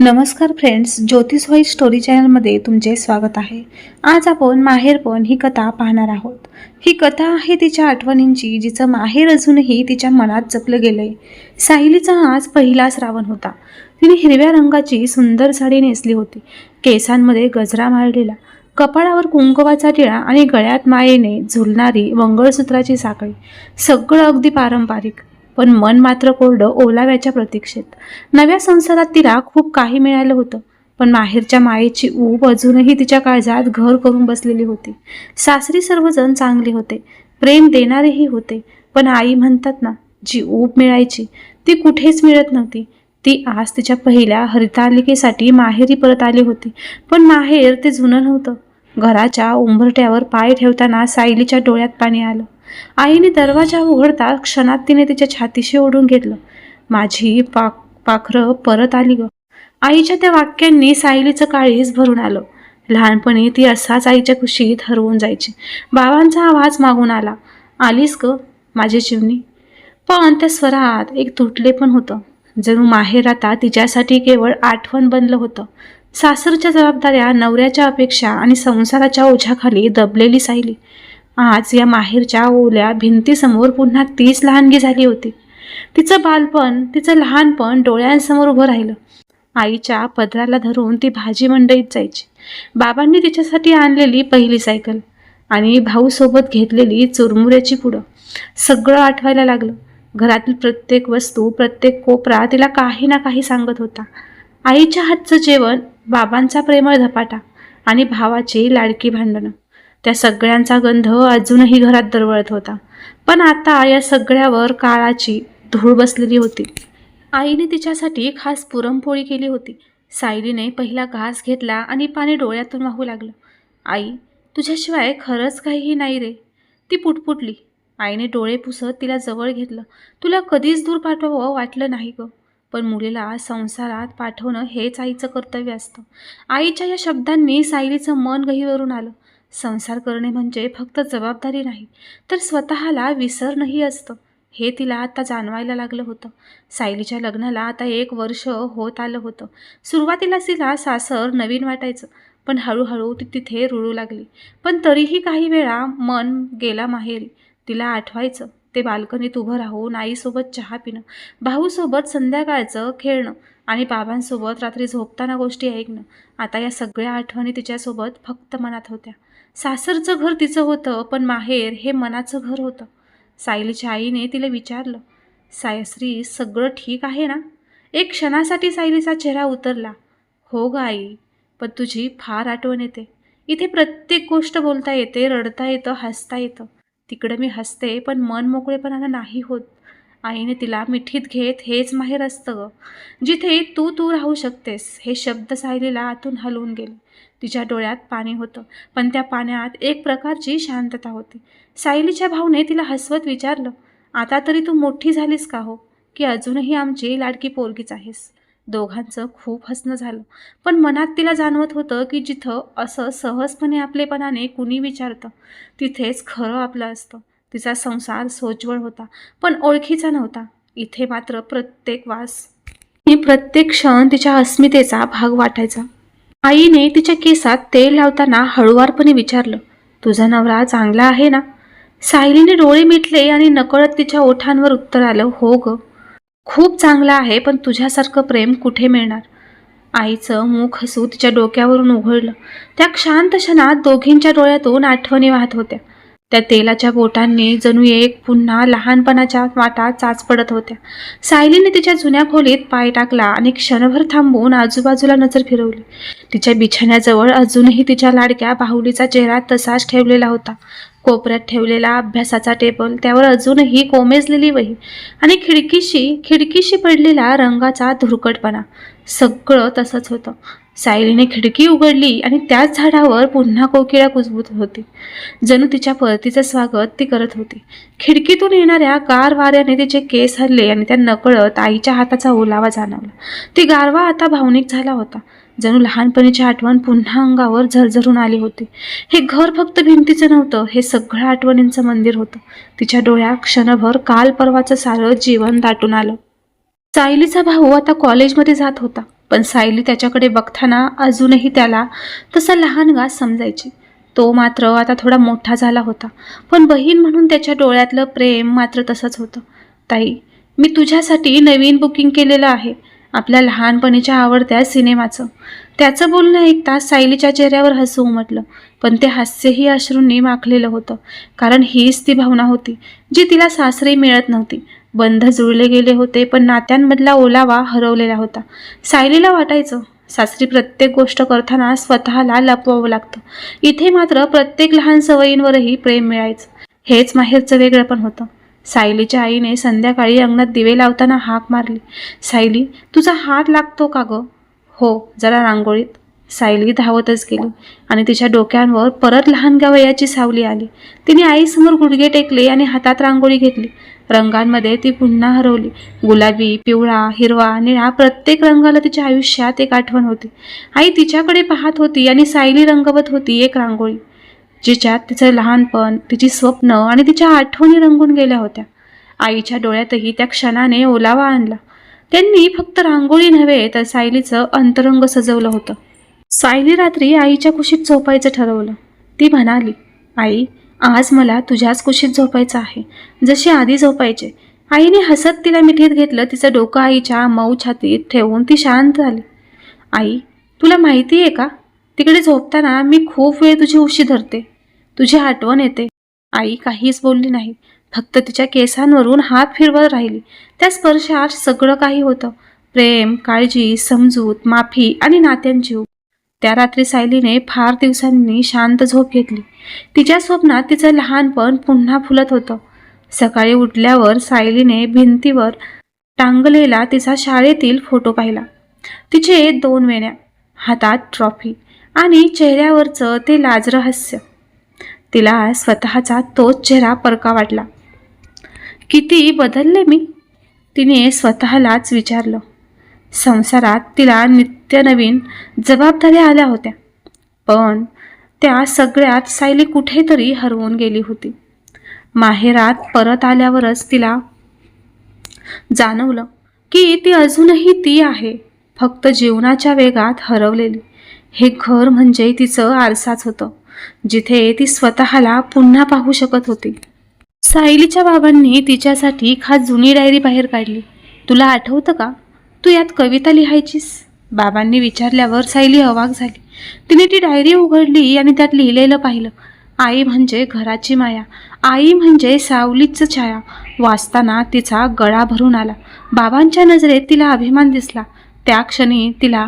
नमस्कार फ्रेंड्स ज्योतिष white story चॅनलमध्ये तुमचे स्वागत आहे. आज आपण माहेरपण ही कथा पाहणार आहोत. ही कथा आहे तिच्या आठवणींची जिचं माहेर अजूनही तिच्या मनात जपलं गेलंय. सायलीचा आज पहिला श्रावण होता. तिने हिरव्या रंगाची सुंदर साडी नेसली होती. केसांमध्ये गजरा मारलेला कपाळावर कुंकवाचा टिळा आणि गळ्यात मायेने झुलणारी मंगळसूत्राची साखळी. सगळं अगदी पारंपरिक. पण मन मात्र कोरडं ओलाव्याच्या प्रतीक्षेत. नव्या संसारात तिला खूप काही मिळालं होतं पण माहेरच्या मायेची ऊब अजूनही तिच्या काळजात घर करून बसलेली होती. सासरी सर्वजण चांगले होते प्रेम देणारेही होते पण आई म्हणतात ना जी ऊब मिळायची ती कुठेच मिळत नव्हती. ती आज तिच्या पहिल्या हरितालिकेसाठी माहेरी परत आली होती पण माहेर ते जुनं नव्हतं. घराच्या उंबरट्यावर पाय ठेवताना सायलीच्या डोळ्यात पाणी आलं. आईने दरवाजा उघडता क्षणात तिने तिच्या छातीशी ओढून घेतलं. माझी पाक पाखरं परत आली ग. आईच्या त्या वाक्यांनी सायलीचं काळीच भरून आलं. लहानपणी ती असाच आईच्या खुशीत हरवून जायची. बाबांचा आवाज मागून आला. आलीस ग माझी चिमणी पण त्या स्वरात एक तुटले पण होतं. जणू माहेर आता तिच्यासाठी केवळ आठवण बनलं होतं. सासरच्या जबाबदाऱ्या नवऱ्याच्या अपेक्षा आणि संसाराच्या ओझ्याखाली दबलेली सायली. आज या माहेरच्या ओल्या भिंतीसमोर पुन्हा तीच लहानगी झाली होती. तिचं बालपण तिचं लहानपण डोळ्यांसमोर उभं राहिलं. आईच्या पदराला धरून ती भाजी मंडईत जायची. बाबांनी तिच्यासाठी आणलेली पहिली सायकल आणि भाऊसोबत घेतलेली चुरमुऱ्याची पुडं सगळं आठवायला लागलं. घरातील प्रत्येक वस्तू प्रत्येक कोपरा तिला काही ना काही सांगत होता. आईच्या हातचं जेवण बाबांचा प्रेमळ धपाटा आणि भावाची लाडकी भांडणं. त्या सगळ्यांचा गंध अजूनही घरात दरवळत होता. पण आता या सगळ्यावर काळाची धूळ बसलेली होती. आईने तिच्यासाठी खास पुरणपोळी केली होती. सायलीने पहिला घास घेतला आणि पाणी डोळ्यातून वाहू लागलं. आई तुझ्याशिवाय खरंच काहीही नाही रे. ती पुटपुटली. आईने डोळे पुसत तिला जवळ घेतलं. तुला कधीच दूर पाठवावं वाटलं नाही गं. पण मुलीला संसारात पाठवणं हेच आईचं कर्तव्य असतं. आईच्या या शब्दांनी सायलीचं मन गहीवरून आलं. संसार करणे म्हणजे फक्त जबाबदारी नाही तर स्वतःला विसरणंही असतं. हे तिला आता जाणवायला लागलं होतं. सायलीच्या लग्नाला आता एक वर्ष होत आलं होतं. सुरुवातीला तिला सासर नवीन वाटायचं पण हळूहळू ती तिथे रुळू लागली. पण तरीही काही वेळा मन गेला माहेरी. तिला आठवायचं ते बाल्कनीत उभं राहून आईसोबत चहा पिणं भाऊसोबत संध्याकाळचं खेळणं आणि बाबांसोबत रात्री झोपताना गोष्टी ऐकणं आता या सगळ्या आठवणी तिच्यासोबत फक्त मनात होत्या. सासरचं घर तिचं होतं पण माहेर हे मनाचं घर होतं. सायलीच्या आईने तिला विचारलं सायश्री सगळं ठीक आहे ना? एक क्षणासाठी सायलीचा चेहरा उतरला. हो ग आई पण तुझी फार आठवण येते. इथे प्रत्येक गोष्ट बोलता येते रडता येतं हसता येतं. तिकडं मी हसते पण मन मोकळेपणानं नाही होत. आईने तिला मिठीत घेत हेच माहेर असतं. ग जिथे तू तू राहू शकतेस हे शब्द सायलीला आतून हलवून गेले. तिच्या डोळ्यात पाणी होतं पण त्या पाण्यात एक प्रकारची शांतता होती. सायलीच्या भाऊने तिला हसवत विचारलं आता तरी तू मोठी झालीस का हो? की अजूनही आमची लाडकी पोरगीच आहेस? दोघांचं खूप हसणं झालं पण मनात तिला जाणवत होतं की जिथं असं सहजपणे आपलेपणाने कुणी विचारतं तिथेच खरं आपलं असतं. तिचा संसार सोज्वळ होता पण ओळखीचा नव्हता. इथे मात्र प्रत्येक वास ही प्रत्येक क्षण तिच्या अस्मितेचा भाग वाटायचा. आईने तिच्या केसात तेल लावताना हळुवारपणे विचारलं तुझा नवरा चांगला आहे ना? सायलीने डोळे मिटले आणि नकळत तिच्या ओठांवर उत्तर आलं हो ग. खूप चांगला आहे पण तुझ्यासारखं प्रेम कुठे मिळणार? आईचं मुख हसू तिच्या डोक्यावरून उघडलं. त्या क्षांत क्षणात दोघींच्या डोळ्यातून आठवणी वाहत होत्या. त्या तेलाच्या बोटांनी जणू एक पुन्हा लहानपणाच्या वाटा चाच पडत होत्या. सायलीने तिच्या जुन्या खोलीत पाय टाकला आणि क्षणभर थांबून आजूबाजूला नजर फिरवली. तिच्या बिछाण्याजवळ अजूनही तिच्या लाडक्या बाहुलीचा चेहरा तसाच ठेवलेला होता. कोपऱ्यात ठेवलेला अभ्यासाचा टेबल त्यावर अजूनही कोमेजलेली वही आणि खिडकीशी खिडकीशी पडलेला रंगाचा धुरकटपणा. सगळं तसंच होतं. सायलीने खिडकी उघडली आणि त्याच झाडावर पुन्हा कोकिळा कुजबूत होती. जणू तिच्या परतीचं स्वागत ती करत होती. खिडकीतून येणाऱ्या गार वाऱ्याने तिचे केस हल्ले आणि त्या नकळत आईच्या हाताचा ओलावा जाणवला. ती गारवा आता भावनिक झाला होता. जणू लहानपणीची आठवण पुन्हा अंगावर झरझरून आली होती. हे घर फक्त भिंतीचं नव्हतं हे सगळं आठवणींचं मंदिर होतं. तिच्या डोळ्यात क्षणभर काल परवाचं सारं जीवन दाटून आलं. सायलीचा भाऊ आता कॉलेजमध्ये जात होता. पण सायली त्याच्याकडे बघताना अजूनही त्याला तसा लहानगा समजायची. तो मात्र आता थोडा मोठा झाला होता. पण बहीण म्हणून त्याच्या डोळ्यातलं प्रेम मात्र तसंच होतं. ताई मी तुझ्यासाठी नवीन बुकिंग केलेलं आहे. आपल्या लहानपणीच्या आवडत्या सिनेमाचं. त्याचं बोलणं ऐकता सायलीच्या चेहऱ्यावर हसू उमटलं. पण ते हास्यही अश्रूंनी माखलेलं होतं. कारण हीच ती भावना होती जी तिला सासरे मिळत नव्हती. बंध जुळले गेले होते पण नात्यांमधला ओलावा हरवलेला होता. सायलीला वाटायचं सासरी प्रत्येक गोष्ट करताना स्वतःला लपवावं लागतं. इथे मात्र प्रत्येक लहान सवयींवरही प्रेम मिळायचं. हेच माहेरचं वेगळं पण होतं. सायलीच्या आईने संध्याकाळी अंगणात दिवे लावताना हाक मारली. सायली तुझा हात लागतो का गं? हो जरा रांगोळीत. सायली धावतच गेली आणि तिच्या डोक्यांवर परत लहान वयाची सावली आली. तिने आईसमोर गुडघे टेकले आणि हातात रांगोळी घेतली. रंगांमध्ये ती पुन्हा हरवली. गुलाबी पिवळा हिरवा निळा प्रत्येक रंगाला तिच्या आयुष्यात एक आठवण होती. आई तिच्याकडे पाहत होती आणि सायली रंगवत होती एक रांगोळी जिच्यात तिचं लहानपण तिची स्वप्न आणि तिच्या आठवणी रंगून गेल्या होत्या. आईच्या डोळ्यातही त्या क्षणाने ओलावा आणला. त्यांनी फक्त रांगोळी नव्हे तर सायलीचं अंतरंग सजवलं होतं. सायली रात्री आईच्या कुशीत झोपायचं ठरवलं. ती म्हणाली आई आज मला तुझ्याच कुशीत झोपायचं आहे. जशी आधी झोपायचे. आईने हसत तिला मिठीत घेतलं तिचं डोकं आईच्या मऊ छातीत ठेवून ती शांत झाली. आई तुला माहिती आहे का? तिकडे झोपताना मी खूप वेळ तुझी उशी धरते. तुझी आठवण येते. आई काहीच बोलली नाही. फक्त तिच्या केसांवरून हात फिरवत राहिली. त्या स्पर्शात सगळं काही होतं. प्रेम काळजी समजूत माफी आणि नात्यांची त्या रात्री सायलीने फार दिवसांनी शांत झोप घेतली. तिच्या स्वप्नात तिचं लहानपण पुन्हा फुलत होतं. सकाळी उठल्यावर सायलीने भिंतीवर टांगलेला तिचा शाळेतील फोटो पाहिला. तिचे दोन वेण्या हातात ट्रॉफी आणि चेहऱ्यावरचं ते लाजरं हास्य तिला स्वतःचा तोच चेहरा परका वाटला. किती बदलले मी? तिने स्वतःलाच विचारलं. संसारात तिला त्या नवीन जबाबदाऱ्या आल्या होत्या. पण त्या सगळ्यात सायली कुठेतरी हरवून गेली होती. माहेरात परत आल्यावरच तिला जाणवलं की ती अजूनही ती आहे फक्त जीवनाच्या वेगात हरवलेली. हे घर म्हणजे तिचं आरसाच होतं जिथे ती स्वतःला पुन्हा पाहू शकत होती. सायलीच्या बाबांनी तिच्यासाठी खास जुनी डायरी बाहेर काढली. तुला आठवतं का? तू यात कविता लिहायचीस? बाबांनी विचारल्यावर सायली अवाक झाली. तिने ती डायरी उघडली आणि त्यात लिहिलेलं पाहिलं. आई म्हणजे घराची माया. आई म्हणजे सावलीच छाया. वाचताना तिचा गळा भरून आला. बाबांच्या नजरेत तिला अभिमान दिसला. त्या क्षणी तिला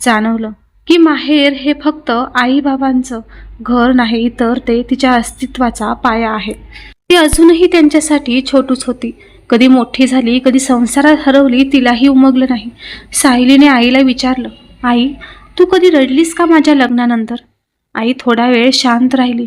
जाणवलं की माहेर हे फक्त आई बाबांचं घर नाही तर ते तिच्या अस्तित्वाचा पाया आहे. ती अजूनही त्यांच्यासाठी छोटूच होती. कधी मोठी झाली कधी संसारात हरवली तिलाही उमगलं नाही. सायलीने आईला विचारलं आई तू कधी रडलीस का माझ्या लग्नानंतर? आई थोडा वेळ शांत राहिली.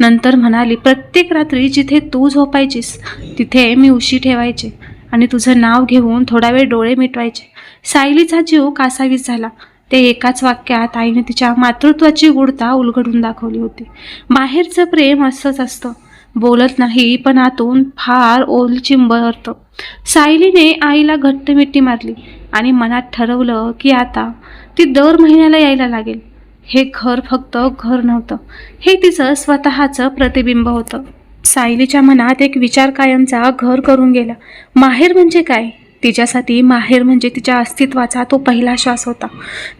नंतर म्हणाली प्रत्येक रात्री जिथे तू झोपायचीस तिथे मी उशी ठेवायचे आणि तुझं नाव घेऊन थोडा वेळ डोळे मिटवायचे. सायलीचा जीव कासावीस झाला. ते एकाच वाक्यात आईने तिच्या मातृत्वाची गुढता उलगडून दाखवली होती. बाहेरचं प्रेम असंच असतं. बोलत नाही पण आतून फार ओल चिंबरतं. सायलीने आईला घट्ट मिठी मारली आणि मनात ठरवलं की आता ती दर महिन्याला यायला लागेल. हे घर फक्त घर नव्हतं. हे तिचं स्वतःचं प्रतिबिंब होतं. सायलीच्या मनात एक विचार कायमचा घर करून गेला. माहेर म्हणजे काय? तिच्यासाठी माहेर म्हणजे तिच्या अस्तित्वाचा तो पहिला श्वास होता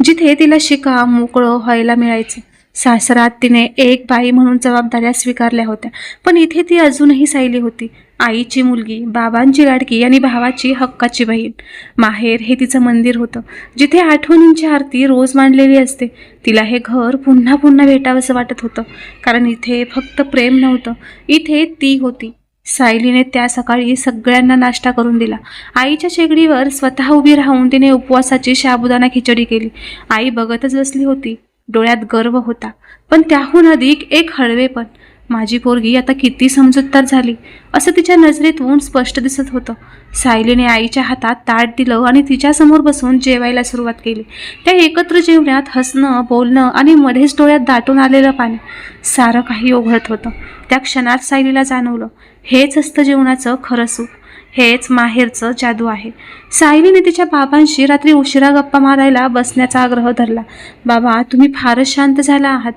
जिथे तिला शिका मोकळं व्हायला मिळायचं. सासरात तिने एक बाई म्हणून जबाबदाऱ्या स्वीकारल्या होत्या. पण इथे ती अजूनही सायली होती. आईची मुलगी बाबांची लाडकी आणि भावाची हक्काची बहीण. माहेर हे तिचं मंदिर होतं. जिथे आठवणींची आरती रोज मांडलेली असते. तिला हे घर पुन्हा पुन्हा भेटावंसं वाटत होतं. कारण इथे फक्त प्रेम नव्हतं. इथे ती होती. सायलीने त्या सकाळी सगळ्यांना नाश्ता करून दिला. आईच्या शेगडीवर स्वतः उभी राहून तिने उपवासाची शाबुदाना खिचडी केली. आई बघतच बसली होती. डोळ्यात गर्व होता. पण त्याहून अधिक एक हळवेपण माझी पोरगी आता किती समजूतदार झाली. असं तिच्या नजरेतून स्पष्ट दिसत होतं. सायलीने आईच्या हातात ताट दिलं आणि तिच्यासमोर बसून जेवायला सुरुवात केली. त्या एकत्र जेवण्यात हसणं बोलणं आणि मध्येच डोळ्यात दाटून आलेलं पाणी सारं काही ओघळत होतं. त्या क्षणात सायलीला जाणवलं हेच असतं जेवणाचं खरं सुख. हेच माहेरचं जादू आहे. सायलीने तिच्या बाबांशी रात्री उशिरा गप्पा मारायला बसण्याचा आग्रह धरला. बाबा तुम्ही फारच शांत झाला आहात.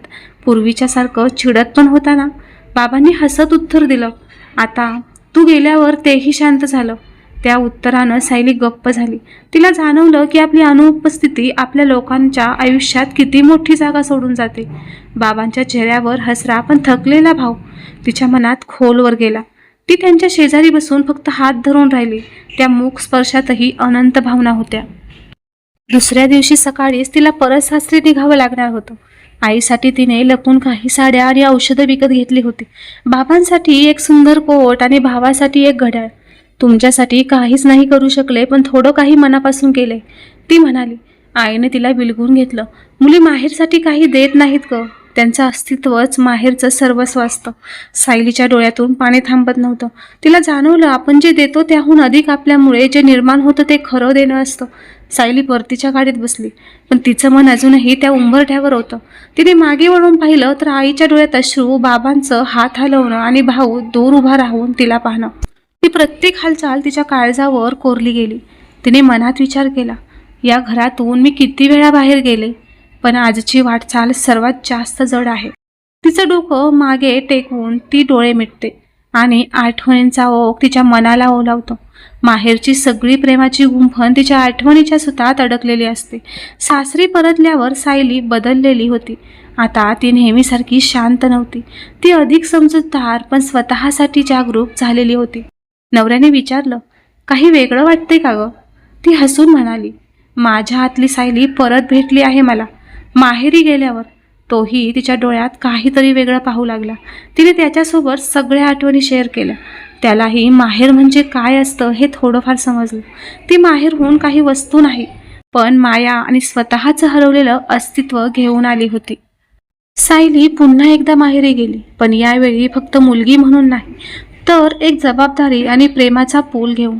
पूर्वीच्यासारखं चिडत पण होता ना? बाबांनी हसत उत्तर दिलं. आता तू गेल्यावर तेही शांत झालं. त्या उत्तरानं सायली गप्प झाली. तिला जाणवलं की आपली अनुपस्थिती आपल्या लोकांच्या आयुष्यात किती मोठी जागा सोडून जाते. बाबांच्या चेहऱ्यावर हसरा पण थकलेला भाव तिच्या मनात खोलवर गेला. ती त्यांच्या शेजारी बसून फक्त हात धरून राहिली. त्या मूक स्पर्शातही अनंत भावना होत्या. दुसऱ्या दिवशी सकाळीच तिला परत सासरी निघावं लागणार होतं. आईसाठी तिने लपून काही साड्या आणि औषधं विकत घेतली होती. बाबांसाठी एक सुंदर कोट आणि भावासाठी एक घड्याळ. तुमच्यासाठी काहीच नाही करू शकले पण थोडं काही मनापासून केले. ती म्हणाली आईने तिला बिलगून घेतलं. मुली माहेरसाठी काही देत नाहीत ग. त्यांचं अस्तित्वच माहेरचं सर्वस्व असतं. सायलीच्या डोळ्यातून पाणी थांबत नव्हतं. तिला जाणवलं आपण जे देतो त्याहून अधिक आपल्यामुळे जे निर्माण होतं ते खरं देणं असतं. सायली परतीच्या गाडीत बसली. पण तिचं मन अजूनही त्या उंबरठ्यावर होतं. तिने मागे वळून पाहिलं तर आईच्या डोळ्यात अश्रू बाबांचं हात हलवणं आणि भाऊ दूर उभा राहून तिला पाहणं. ती प्रत्येक हालचाल तिच्या काळजावर कोरली गेली. तिने मनात विचार केला या घरातून मी किती वेळा बाहेर गेले? पण आजची वाटचाल सर्वात जास्त जड आहे. तिचं डोकं मागे टेकवून ती डोळे मिटते आणि आठवणींचा ओघ तिच्या मनाला ओलावतो. माहेरची सगळी प्रेमाची गुंफण तिच्या आठवणीच्या सुतात अडकलेली असते. सासरी परतल्यावर सायली बदललेली होती. आता ती नेहमीसारखी शांत नव्हती. ती अधिक समजूतदार पण स्वतःसाठी जागरूक झालेली होती. नवऱ्याने विचारलं काही वेगळं वाटतंय का गं? ती हसून म्हणाली माझ्या हातली सायली परत भेटली आहे मला. माहेरी गेल्यावर तोही तिच्या डोळ्यात काहीतरी वेगळं पाहू लागला. तिने त्याच्यासोबत सगळ्या आठवणी शेअर केल्या. त्यालाही माहेर म्हणजे काय असतं हे थोडंफार समजलं. ती माहेरहून काही वस्तू नाही पण माया आणि स्वतःचं हरवलेलं अस्तित्व घेऊन आली होती. सायली पुन्हा एकदा माहेरी गेली पण यावेळी फक्त मुलगी म्हणून नाही तर एक जबाबदारी आणि प्रेमाचा पूल घेऊन.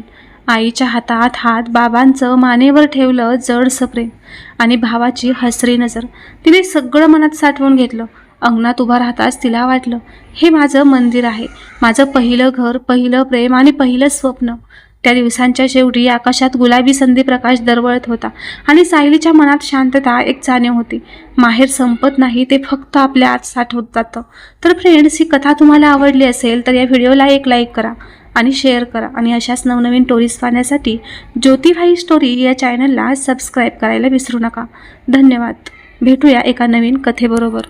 आईच्या हातात हात बाबांचं मानेवर ठेवलं जडसं प्रेम आणि भावाची हसरी नजर. तिने सगळं मनात साठवून घेतलं. अंगणात उभा राहताच तिला वाटलं हे माझं मंदिर आहे. माझं पहिलं घर पहिलं प्रेम आणि पहिलं स्वप्न. त्या दिवसांच्या शेवटी आकाशात गुलाबी संधी प्रकाश दरवळत होता आणि सायलीच्या मनात शांतता एक जाणीव होती. माहेर संपत नाही ते फक्त आपल्या आत साठवत जातं. तर फ्रेंड्स ही कथा तुम्हाला आवडली असेल तर या व्हिडिओला एक लाईक करा. आणि शेअर करा. आणि अशाच नवनवीन स्टोरीज पाहण्यासाठी ज्योतिभाई स्टोरी या चॅनलला सबस्क्राईब करायला विसरू नका. धन्यवाद. भेटूया एका नवीन कथेबरोबर.